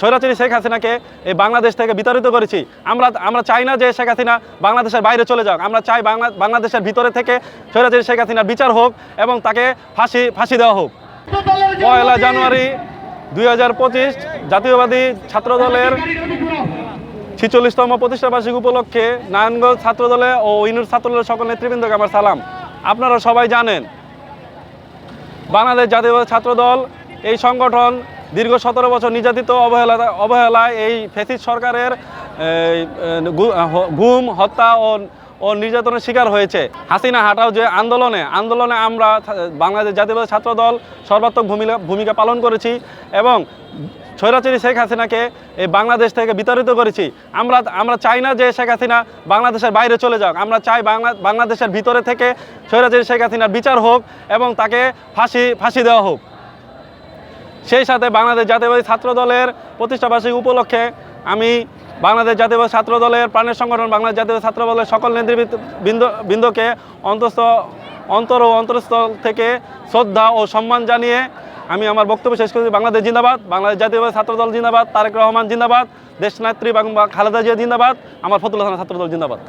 স্বৈরাচারী শেখ হাসিনাকে এই বাংলাদেশ থেকে বিতাড়িত করেছি। আমরা আমরা চাই না যে শেখ হাসিনা বাংলাদেশের বাইরে চলে যাক। আমরা চাই বাংলা বাংলাদেশের ভিতরে থেকে স্বৈরাচারী শেখ হাসিনার বিচার হোক এবং তাকে ফাঁসি ফাঁসি দেওয়া হোক। পয়লা জানুয়ারি দুই হাজার পঁচিশ জাতীয়বাদী ছাত্রদলের ছিচল্লিশতম প্রতিষ্ঠা বার্ষিকী উপলক্ষে নারায়ণগঞ্জ ছাত্রদলে ও ইনুর ছাত্রদলের সকল নেতৃবৃন্দকে আমার সালাম। আপনারা সবাই জানেন, বাংলাদেশ জাতীয় ছাত্রদল এই সংগঠন দীর্ঘ সতেরো বছর নির্যাতিত অবহেলা অবহেলায় এই ফেসিস সরকারের গুম, হত্যা ও ও নির্যাতনের শিকার হয়েছে। হাসিনা হাটাও যে আন্দোলনে আন্দোলনে আমরা বাংলাদেশ জাতীয় ছাত্রদল সর্বাত্মক ভূমিকা ভূমিকা পালন করেছি এবং স্বৈরাচারী শেখ হাসিনাকে এই বাংলাদেশ থেকে বিতাড়িত করেছি। আমরা আমরা চাই না যে শেখ হাসিনা বাংলাদেশের বাইরে চলে যাক। আমরা চাই বাংলা বাংলাদেশের ভিতরে থেকে স্বৈরাচারী শেখ হাসিনার বিচার হোক এবং তাকে ফাঁসি ফাঁসি দেওয়া হোক। সেই সাথে বাংলাদেশ জাতীয়বাদী ছাত্র দলের প্রতিষ্ঠাবার্ষিকী উপলক্ষে আমি বাংলাদেশ জাতীয়বাদী ছাত্র দলের প্রাণের সংগঠন, বাংলাদেশ জাতীয় ছাত্র দলের সকল নেতৃবৃন্দ, বৃন্দকে অন্তস্থ, অন্তর ও অন্তরস্থল থেকে শ্রদ্ধা ও সম্মান জানিয়ে আমি আমার বক্তব্য শেষ করছি। বাংলাদেশ জিন্দাবাদ, বাংলাদেশ জাতীয়বাদী ছাত্র দল জিন্দাবাদ, তারেক রহমান জিন্দাবাদ, দেশনেত্রী খালেদা জিয়া জিন্দাবাদ, আমার ফতুল্লাহ ছাত্র দল জিন্দাবাদ।